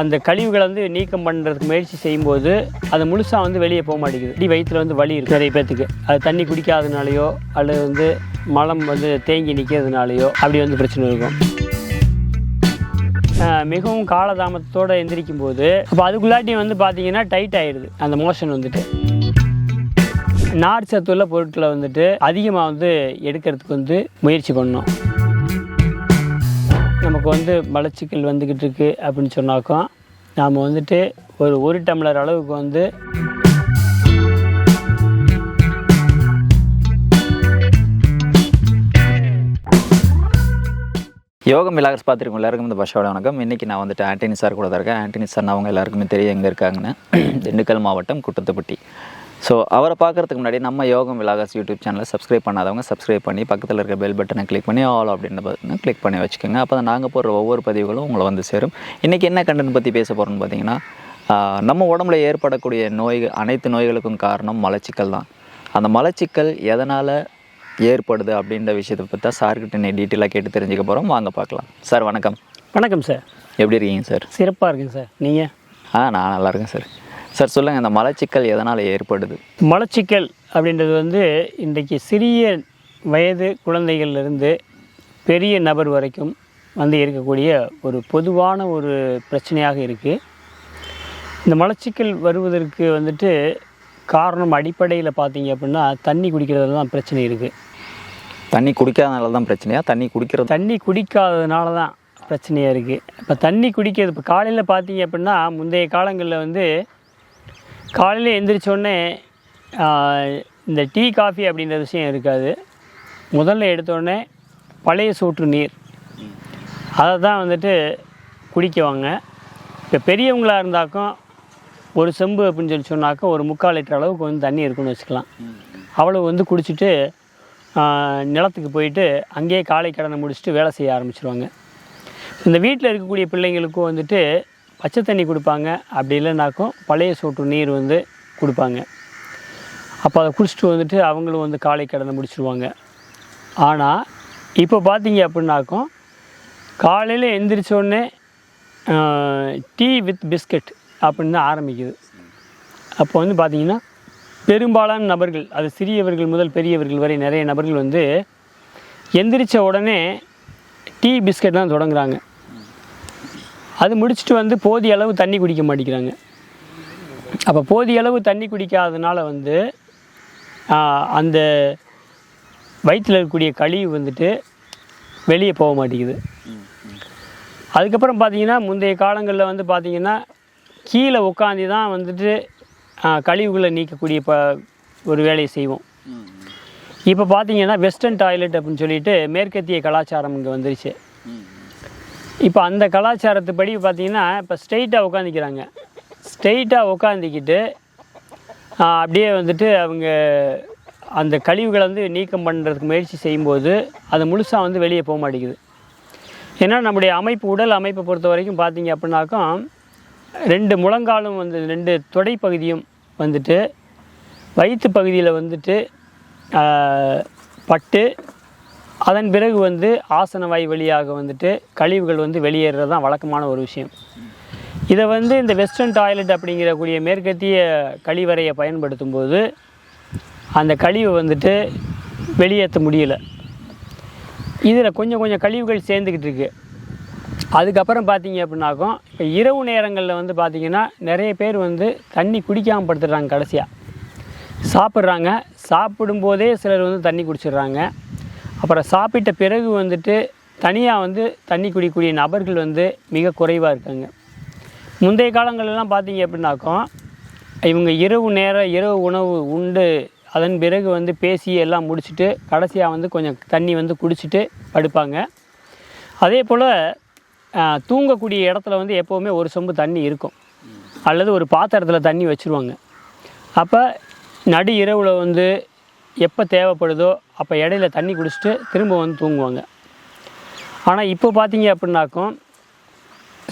அந்த கழிவுகளை வந்து நீக்கம் பண்ணுறதுக்கு முயற்சி செய்யும்போது அது முழுசாக வந்து வெளியே போக மாட்டேங்குது. இப்படி வயிற்றுல வந்து வலி இருக்குது நிறைய பேர்த்துக்கு அது தண்ணி குடிக்காதனாலேயோ அல்லது வந்து மலம் வந்து தேங்கி நிற்கிறதுனாலையோ அப்படி வந்து பிரச்சனை இருக்கும். மிகவும் காலதாமத்தோடு எந்திரிக்கும் போது அப்போ அதுக்குள்ளாட்டி வந்து பார்த்தீங்கன்னா டைட் ஆகிடுது அந்த மோஷன் வந்துட்டு. நார் சத்துள்ள பொருட்களை வந்துட்டு அதிகமாக வந்து எடுக்கிறதுக்கு வந்து முயற்சி பண்ணோம் நமக்கு வந்து மலச்சிக்கல் வந்துக்கிட்டு இருக்கு அப்படின்னு சொன்னாக்கா நாம் வந்துட்டு ஒரு ஒரு டம்ளர் அளவுக்கு வந்து யோகம் மிலாகர்ஸ் பார்த்துருக்கோம். எல்லாருக்கும் இந்த பஷோட வணக்கம். இன்றைக்கி நான் வந்துட்டு ஆண்டனி சார் கூட தான் இருக்கேன். ஆண்டனி சார் அவங்க எல்லாருக்குமே தெரியும் எங்கே இருக்காங்கன்னு. திண்டுக்கல் மாவட்டம் குட்டத்துப்பட்டி. ஸோ அவரை பார்க்குறதுக்கு முன்னாடி நம்ம யோகம் விலாகர்ஸ் யூடியூப் சேனலை சப்ஸ்கிரைப் பண்ணாதவங்க சப்ஸ்கிரைப் பண்ணி பக்கத்தில் இருக்க பெல் பட்டனை கிளிக் பண்ணி ஆல் அப்படின்னு பட்டனை கிளிக் பண்ணி வச்சுக்கோங்க. அப்போ தான் நாங்கள் போடுற ஒவ்வொரு பதிவுகளும் உங்களை வந்து சேரும். இன்றைக்கி என்ன கண்டென்ட் பற்றி பேச போகிறோம்னு பார்த்தீங்கன்னா நம்ம உடம்புல ஏற்படக்கூடிய நோய்கள் அனைத்து நோய்களுக்கும் காரணம் மலச்சிக்கல் தான். அந்த மலச்சிக்கல் எதனால் ஏற்படுது அப்படின்ற விஷயத்தை பற்றி தான் சார்கிட்ட நீ டீட்டெயிலாக கேட்டு தெரிஞ்சுக்க போகிறோம் வாங்க பார்க்கலாம். சார் வணக்கம். வணக்கம் சார் எப்படி இருக்கீங்க சார் சிறப்பாக இருக்குங்க சார் நீங்கள் ஆ நான் நல்லா இருக்கேன் சார் சார் சொல்லுங்கள் இந்த மலச்சிக்கல் எதனால் ஏற்படுது? மலச்சிக்கல் அப்படின்றது வந்து இன்றைக்கு சிறிய வயது குழந்தைகள்லேருந்து பெரிய நபர் வரைக்கும் வந்து இருக்கக்கூடிய ஒரு பொதுவான ஒரு பிரச்சனையாக இருக்குது இந்த மலச்சிக்கல் வருவதற்கு வந்துட்டு காரணம் அடிப்படையில் பார்த்தீங்க அப்படின்னா தண்ணி குடிக்கிறதுல தான் பிரச்சனை இருக்குது தண்ணி குடிக்காதனால தான் பிரச்சனையா? தண்ணி குடிக்கிறது தண்ணி குடிக்காததுனால தான் பிரச்சனையாக இருக்குது இப்போ தண்ணி குடிக்கிறது இப்போ காலையில் பார்த்தீங்க அப்படின்னா முந்தைய காலங்களில் வந்து காலையில் எந்திரிச்சோடனே இந்த டீ காஃபி அப்படின்ற விஷயம் இருக்காது. முதல்ல எடுத்தோடனே பழைய சோற்று நீர். அதை தான் வந்துட்டு குடிக்குவாங்க. இப்போ பெரியவங்களாக இருந்தாக்கும் ஒரு செம்பு அப்படின்னு சொல்லி சொன்னாக்கா ஒரு முக்கால் லிட்டர் அளவுக்கு வந்து தண்ணி இருக்குன்னு வச்சுக்கலாம். அவ்வளவு வந்து குடிச்சிட்டு நிலத்துக்கு போயிட்டு அங்கேயே காலை கடனை முடிச்சுட்டு வேலை செய்ய ஆரம்பிச்சிருவாங்க. இந்த வீட்டில் இருக்கக்கூடிய பிள்ளைங்களுக்கும் வந்துட்டு பச்சை தண்ணி கொடுப்பாங்க. அப்படி இல்லைனாக்கும் பழைய சோற்று நீர் வந்து கொடுப்பாங்க. அப்போ அதை குடிச்சிட்டு வந்துட்டு அவங்களும் வந்து காலை கடனை முடிச்சிருவாங்க. ஆனால் இப்போ பார்த்தீங்க அப்படின்னாக்கும் காலையில் எந்திரிச்சோடனே டீ வித் பிஸ்கட் அப்படின்னு தான் ஆரம்பிக்குது. அப்போ வந்து பார்த்தீங்கன்னா பெரும்பாலான நபர்கள் அது சிறியவர்கள் முதல் பெரியவர்கள் வரை நிறைய நபர்கள் வந்து எந்திரிச்ச உடனே டீ பிஸ்கட் தான் தொடங்குறாங்க. அது முடிச்சுட்டு வந்து போதிய அளவு தண்ணி குடிக்க மாட்டேங்கிறாங்க. அப்போ போதிய அளவு தண்ணி குடிக்காதனால வந்து அந்த வயிற்றில் இருக்கக்கூடிய கழிவு வந்துட்டு வெளியே போக மாட்டேங்குது. அதுக்கப்புறம் பார்த்தீங்கன்னா முந்தைய காலங்களில் வந்து பார்த்தீங்கன்னா கீழே உட்காந்து தான் வந்துட்டு கழிவுகளை நீக்கக்கூடிய ப ஒரு வேலையை செய்வோம். இப்போ பார்த்தீங்கன்னா வெஸ்டர்ன் டாய்லெட் அப்படின்னு சொல்லிட்டு மேற்கத்திய கலாச்சாரம் இங்கே வந்துருச்சு. இப்போ அந்த கலாச்சாரத்துப்படி பார்த்தீங்கன்னா இப்போ ஸ்ட்ரெயிட்டாக உட்காந்துக்கிறாங்க ஸ்ட்ரெயிட்டாக உட்காந்துக்கிட்டு அப்படியே வந்துட்டு அவங்க அந்த கழிவுகளை வந்து நீக்கம் பண்ணுறதுக்கு முயற்சி செய்யும்போது அது முழுசாக வந்து வெளியே போக மாட்டேங்குது. ஏன்னா நம்முடைய அமைப்பு உடல் அமைப்பை பொறுத்த வரைக்கும் பார்த்தீங்க அப்படின்னாக்கா ரெண்டு முழங்காலும் வந்து ரெண்டு தொடைப்பகுதியும் வந்துட்டு வயிற்று பகுதியில் வந்துட்டு பட்டு அதன் பிறகு வந்து ஆசன வாய் வழியாக வந்துட்டு கழிவுகள் வந்து வெளியேறது தான் வழக்கமான ஒரு விஷயம். இதை வந்து இந்த வெஸ்டர்ன் டாய்லெட் அப்படிங்கிறக்கூடிய மேற்கத்திய கழிவறையை பயன்படுத்தும் போது அந்த கழிவை வந்துட்டு வெளியேற்ற முடியல. இதில் கொஞ்சம் கொஞ்சம் கழிவுகள் சேர்ந்துக்கிட்டு இருக்கு. அதுக்கப்புறம் பார்த்தீங்க அப்படின்னாக்கும் இப்போ இரவு நேரங்களில் வந்து பார்த்திங்கன்னா நிறைய பேர் வந்து தண்ணி குடிக்காமல் படுத்துடுறாங்க கடைசியாக சாப்பிட்றாங்க. சாப்பிடும்போதே சிலர் வந்து தண்ணி குடிச்சிடுறாங்க. அப்புறம் சாப்பிட்ட பிறகு வந்துட்டு தனியாக வந்து தண்ணி குடிக்கக்கூடிய நபர்கள் வந்து மிக குறைவாக இருக்காங்க. முந்தைய காலங்கள்லாம் பார்த்தீங்க அப்படின்னாக்கா இவங்க இரவு நேரம் இரவு உணவு உண்டு. அதன் பிறகு வந்து பேசி எல்லாம் முடிச்சுட்டு கடைசியாக வந்து கொஞ்சம் தண்ணி வந்து குடிச்சிட்டு படுப்பாங்க. அதே போல் தூங்கக்கூடிய இடத்துல வந்து எப்போவுமே ஒரு சொம்பு தண்ணி இருக்கும். அல்லது ஒரு பாத்திரத்தில் தண்ணி வச்சுருவாங்க. அப்போ நடு இரவில் வந்து எப்போ தேவைப்படுதோ அப்போ இடையில தண்ணி குடிச்சிட்டு திரும்ப வந்து தூங்குவாங்க. ஆனால் இப்போ பார்த்தீங்க அப்படின்னாக்கும்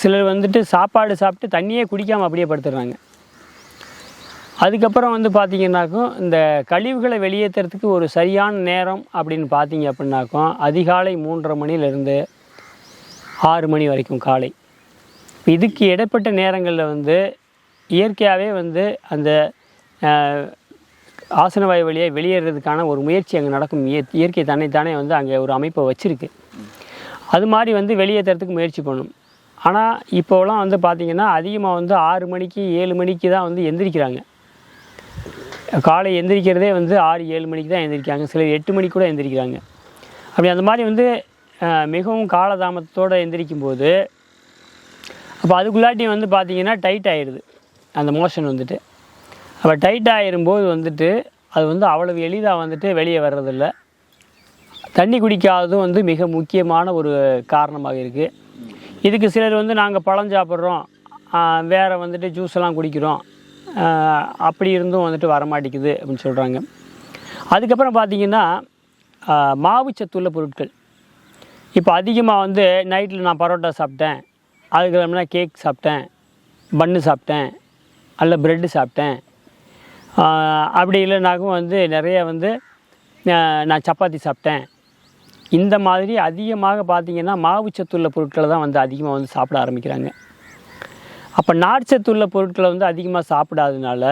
சிலர் வந்துட்டு சாப்பாடு சாப்பிட்டு தண்ணியே குடிக்காமல் அப்படியே படுத்துடுறாங்க அதுக்கப்புறம் வந்து பார்த்தீங்கன்னாக்கும் இந்த கழிவுகளை வெளியேற்றுறதுக்கு ஒரு சரியான நேரம் அப்படின்னு பார்த்தீங்க அப்படின்னாக்கும் அதிகாலை மூன்றரை மணிலேருந்து ஆறு மணி வரைக்கும் காலை. இதுக்கு இடைப்பட்ட நேரங்களில் வந்து இயற்கையாகவே வந்து அந்த ஆசன வாயு வழியாக வெளியேறதுக்கான ஒரு முயற்சி அங்கே நடக்கும். இய- இயற்கை தன்னைத்தானே வந்து அங்கே ஒரு அமைப்பை வச்சுருக்கு. அது மாதிரி வந்து வெளியேற்றுறதுக்கு முயற்சி பண்ணும். ஆனால் இப்போலாம் வந்து பார்த்திங்கன்னா அதிகமாக வந்து ஆறு மணிக்கு ஏழு மணிக்கு தான் வந்து எந்திரிக்கிறாங்க. காலை எந்திரிக்கிறதே வந்து ஆறு ஏழு மணிக்கு தான் எந்திரிக்காங்க சிலர் எட்டு மணிக்கு கூட எந்திரிக்கிறாங்க. அப்படி அந்த மாதிரி வந்து மிகவும் காலதாமத்தோடு எந்திரிக்கும் போது அப்போ அதுக்குள்ளாட்டி வந்து பார்த்திங்கன்னா டைட் ஆகிடுது அந்த மோஷன் வந்துட்டு. அப்போ டைட் ஆயிரும்போது வந்துட்டு அது வந்து அவ்வளவு எளிதாக வந்துட்டு வெளியே வர்றதில்ல. தண்ணி குடிக்காததும் வந்து மிக முக்கியமான ஒரு காரணமாக இருக்குது இதுக்கு சிலர் வந்து நாங்கள் பழம் சாப்பிட்றோம். வேறு வந்துட்டு ஜூஸ் எல்லாம் குடிக்கிறோம். அப்படி இருந்தும் வந்துட்டு வரமாட்டேங்குது அப்படின்னு சொல்கிறாங்க அதுக்கப்புறம் பார்த்தீங்கன்னா மாவுச்சத்துள்ள பொருட்கள். இப்போ அதிகமாக வந்து நைட்டில் நான் பரோட்டா சாப்பிட்டேன். அதுக்கு கேக் சாப்பிட்டேன். பன்னு சாப்பிட்டேன். அல்ல ப்ரெட்டு சாப்பிட்டேன். அப்படி இல்லைனாக்கும் வந்து நிறைய வந்து நான் சப்பாத்தி சாப்பிட்டேன். இந்த மாதிரி அதிகமாக பார்த்திங்கன்னா மாவு சத்துள்ள பொருட்களை தான் வந்து அதிகமாக வந்து சாப்பிட ஆரம்பிக்கிறாங்க. அப்போ நார்ச்சத்துள்ள பொருட்களை வந்து அதிகமாக சாப்பிடாதனால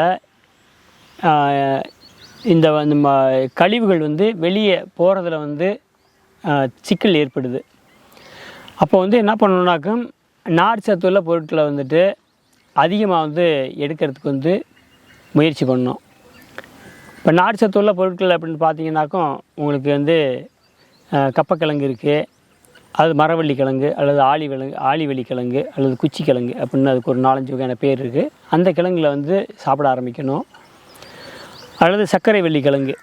இந்த வந்து ம- கழிவுகள் வந்து வெளியே போகிறதுல வந்து சிக்கல் ஏற்படுது. அப்போ வந்து என்ன பண்ணணுன்னாக்கா நார் சத்துள்ள பொருட்களை வந்துட்டு அதிகமாக வந்து எடுக்கிறதுக்கு வந்து முயற்சி பண்ணோம். இப்போ நார் சத்துள்ள பொருட்கள் அப்படின்னு பார்த்தீங்கன்னாக்கும் உங்களுக்கு வந்து கப்பக்கிழங்கு இருக்குது அது மரவள்ளி கிழங்கு அல்லது ஆளி விலங்கு ஆளிவள்ளி கிழங்கு அல்லது குச்சி கிழங்கு அப்படின்னு அதுக்கு ஒரு நாலஞ்சு வகையான பேர் இருக்குது அந்த கிழங்குல வந்து சாப்பிட ஆரம்பிக்கணும். அல்லது சர்க்கரை வெள்ளி கிழங்கு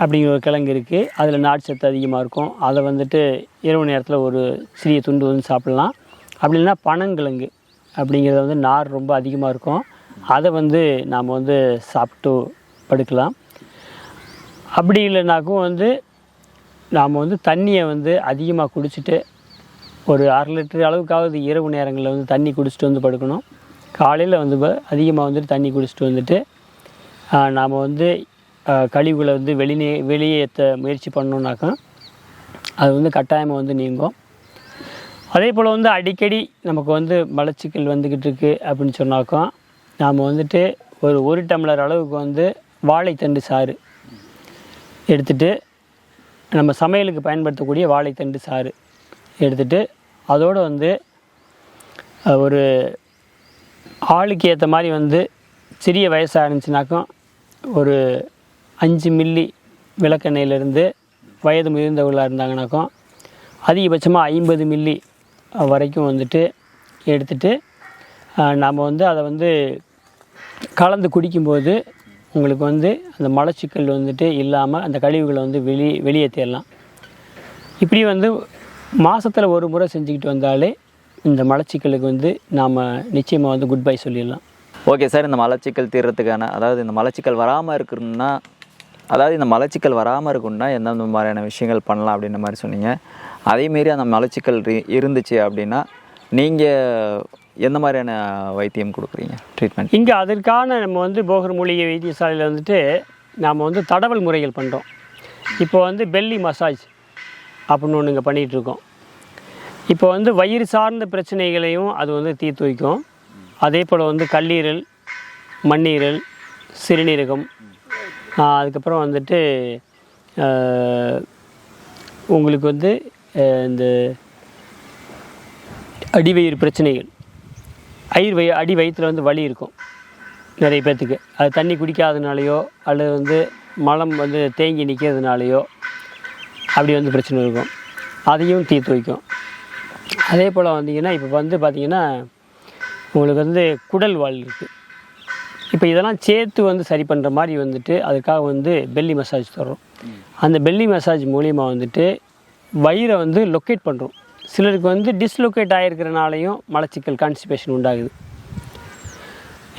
அப்படிங்கிற ஒரு கிழங்கு இருக்குது அதில் நார்ச்சத்து அதிகமாக இருக்கும். அதை வந்துட்டு இரவு நேரத்தில் ஒரு சிறிய துண்டு வந்து சாப்பிட்லாம். அப்படி இல்லைன்னா பனங்கிழங்கு அப்படிங்கிறது வந்து நார் ரொம்ப அதிகமாக இருக்கும். அதை வந்து நாம் வந்து சாப்பிட்டு படுக்கலாம். அப்படி இல்லைனாக்கும் வந்து நாம் வந்து தண்ணியை வந்து அதிகமாக குடிச்சிட்டு ஒரு அரை லிட்டர் அளவுக்காவது இரவு நேரங்களில் வந்து தண்ணி குடிச்சிட்டு வந்து படுக்கணும். காலையில் வந்து அதிகமாக வந்துட்டு தண்ணி குடிச்சிட்டு வந்துட்டு நாம் வந்து கழிவுகளை வந்து வெளியே வெளியேற்ற முயற்சி பண்ணோம்னாக்கா அது வந்து கட்டாயமாக வந்து நீங்கும். அதே போல் வந்து அடிக்கடி நமக்கு வந்து மலச்சிக்கல் வந்துக்கிட்டு இருக்குது அப்படின்னு சொன்னாக்கா நாம் வந்துட்டு ஒரு ஒரு டம்ளர் அளவுக்கு வந்து வாழைத்தண்டு சாறு எடுத்துட்டு நம்ம சமையலுக்கு பயன்படுத்தக்கூடிய வாழைத்தண்டு சாறு எடுத்துட்டு அதோடு வந்து ஒரு ஆளுக்கு ஏற்ற மாதிரி வந்து சிறிய வயசாக இருந்துச்சுனாக்கும் ஒரு அஞ்சு மில்லி விளக்கெண்ணெயிலேருந்து வயது முதிர்ந்தவர்களாக இருந்தாங்கனாக்கும் அதிகபட்சமாக ஐம்பது மில்லி வரைக்கும் வந்துட்டு எடுத்துட்டு நாம் வந்து அதை வந்து கலந்து குடிக்கும்போது உங்களுக்கு வந்து அந்த மலச்சிக்கல் வந்துட்டு இல்லாமல் அந்த கழிவுகளை வந்து வெளி வெளியேற்றிடலாம் இப்படி வந்து மாதத்தில் ஒரு முறை செஞ்சுக்கிட்டு வந்தாலே இந்த மலச்சிக்கலுக்கு வந்து நாம் நிச்சயமாக வந்து குட் பை சொல்லிடலாம். ஓகே சார் இந்த மலச்சிக்கல் தீர்றதுக்கான அதாவது இந்த மலச்சிக்கல் வராமல் இருக்கணும்னா அதாவது இந்த மலச்சிக்கல் வராமல் இருக்கணும்னா எந்தெந்த மாதிரியான விஷயங்கள் பண்ணலாம் அப்படின்ற மாதிரி சொன்னீங்க. அதேமாரி அந்த மலச்சிக்கல் இரு- இருந்துச்சு அப்படின்னா நீங்கள் எந்த மாதிரியான வைத்தியம் கொடுக்குறீங்க? ட்ரீட்மெண்ட் இங்கே அதற்கான நம்ம வந்து போகர் மூலிகை வைத்தியசாலையில் வந்துட்டு நாம் வந்து தடவல் முறைகள் பண்ணுறோம் இப்போ வந்து பெல்லி மசாஜ் அப்படின்னு ஒன்று இங்கே பண்ணிகிட்ருக்கோம் இப்போ வந்து வயிறு சார்ந்த பிரச்சனைகளையும் அது வந்து தீர்த்து வைக்கும். அதே போல் வந்து கல்லீரல் மண்ணீரல் சிறுநீரகம் அதுக்கப்புறம் வந்துட்டு உங்களுக்கு வந்து இந்த அடிவயிறு பிரச்சனைகள். அயிர் வய அடி வயிற்றில் வந்து வலி இருக்கும் நிறைய பேர்த்துக்கு அது தண்ணி குடிக்காதனாலேயோ அல்லது வந்து மலம் வந்து தேங்கி நிற்கிறதுனாலையோ அப்படி வந்து பிரச்சனை இருக்கும். அதையும் தீர்த்து வைக்கும் அதே போல் வந்தீங்கன்னா இப்போ வந்து பார்த்திங்கன்னா உங்களுக்கு வந்து குடல் வால் இருக்குது இப்போ இதெல்லாம் சேர்த்து வந்து சரி பண்ணுற மாதிரி வந்துட்டு அதுக்காக வந்து பெல்லி மசாஜ் தர்றோம். அந்த பெல்லி மசாஜ் மூலியமாக வந்துட்டு வயிறை வந்து லொக்கேட் பண்ணுறோம் சிலருக்கு வந்து டிஸ்லொக்கேட் ஆகிருக்கிறனாலையும் மலச்சிக்கல் கான்ஸ்டிபேஷன் உண்டாகுது.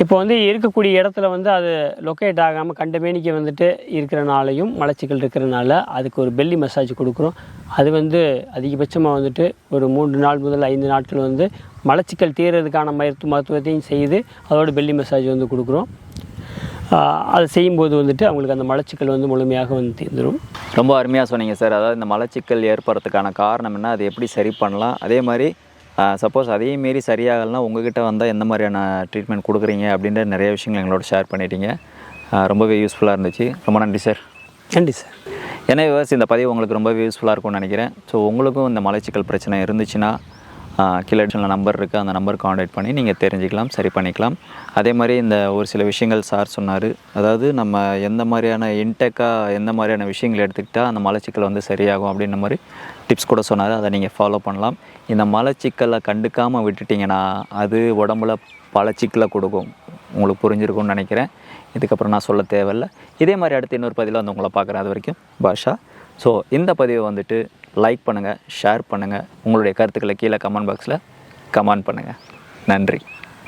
இப்போ வந்து இருக்கக்கூடிய இடத்துல வந்து அது லொக்கேட் ஆகாமல் கண்டமேனிக்கு வந்துட்டு இருக்கிறனாலையும் மலச்சிக்கல் இருக்கிறனால அதுக்கு ஒரு பெல்லி மசாஜ் கொடுக்குறோம். அது வந்து அதிகபட்சமாக வந்துட்டு ஒரு மூன்று நாள் முதல் ஐந்து நாட்கள் வந்து மலச்சிக்கல் தீர்றதுக்கான மருத்துவ மருத்துவத்தையும் செய்து அதோட பெல்லி மசாஜ் வந்து கொடுக்குறோம். அது செய்யும்போது வந்துட்டு அவங்களுக்கு அந்த மலச்சிக்கல் வந்து முழுமையாக வந்து தீர்ந்துடும் ரொம்ப அருமையாக சொன்னீங்க சார். அதாவது இந்த மலச்சிக்கல் ஏற்படுறதுக்கான காரணம் என்ன? அதை எப்படி சரி பண்ணலாம்? அதே மாதிரி சப்போஸ் அதே மீறி சரியாகலைன்னா உங்ககிட்ட வந்தால் எந்த மாதிரியான ட்ரீட்மெண்ட் கொடுக்குறீங்க? அப்படின்ற நிறைய விஷயங்கள் எங்களோட ஷேர் பண்ணிட்டீங்க. ரொம்பவே யூஸ்ஃபுல்லாக இருந்துச்சு. ரொம்ப நன்றி சார். நன்றி சார். ஏன்னா விவசாயம் இந்த பதிவு உங்களுக்கு ரொம்பவே யூஸ்ஃபுல்லாக இருக்கும்னு நினைக்கிறேன். ஸோ உங்களுக்கும் இந்த மலைச்சிக்கல் பிரச்சனை இருந்துச்சுன்னா கீழே நம்பர் இருக்குது அந்த நம்பர் காண்டாக்ட் பண்ணி நீங்கள் தெரிஞ்சுக்கலாம் சரி பண்ணிக்கலாம். அதே மாதிரி இந்த ஒரு சில விஷயங்கள் சார் சொன்னார். அதாவது நம்ம எந்த மாதிரியான இன்டெக்காக எந்த மாதிரியான விஷயங்கள் எடுத்துக்கிட்டால் அந்த மலச்சிக்கல் வந்து சரியாகும் அப்படின்ற மாதிரி டிப்ஸ் கூட சொன்னார். அதை நீங்கள் ஃபாலோ பண்ணலாம். இந்த மலச்சிக்கலை கண்டுக்காமல் விட்டுட்டிங்கன்னா அது உடம்புல பல சிக்கலை கொடுக்கும். உங்களுக்கு புரிஞ்சிருக்கும்னு நினைக்கிறேன். இதுக்கப்புறம் நான் சொல்ல தேவையில்ல. இதே மாதிரி அடுத்து இன்னொரு பதிவில் வந்து உங்களை பார்க்குறேன். அது வரைக்கும் பாஷா. ஸோ இந்த பதிவை வந்துட்டு லைக் பண்ணுங்கள் ஷேர் பண்ணுங்கள் உங்களுடைய கருத்துக்களை கீழே கமெண்ட் பாக்ஸில் கமெண்ட் பண்ணுங்கள் நன்றி.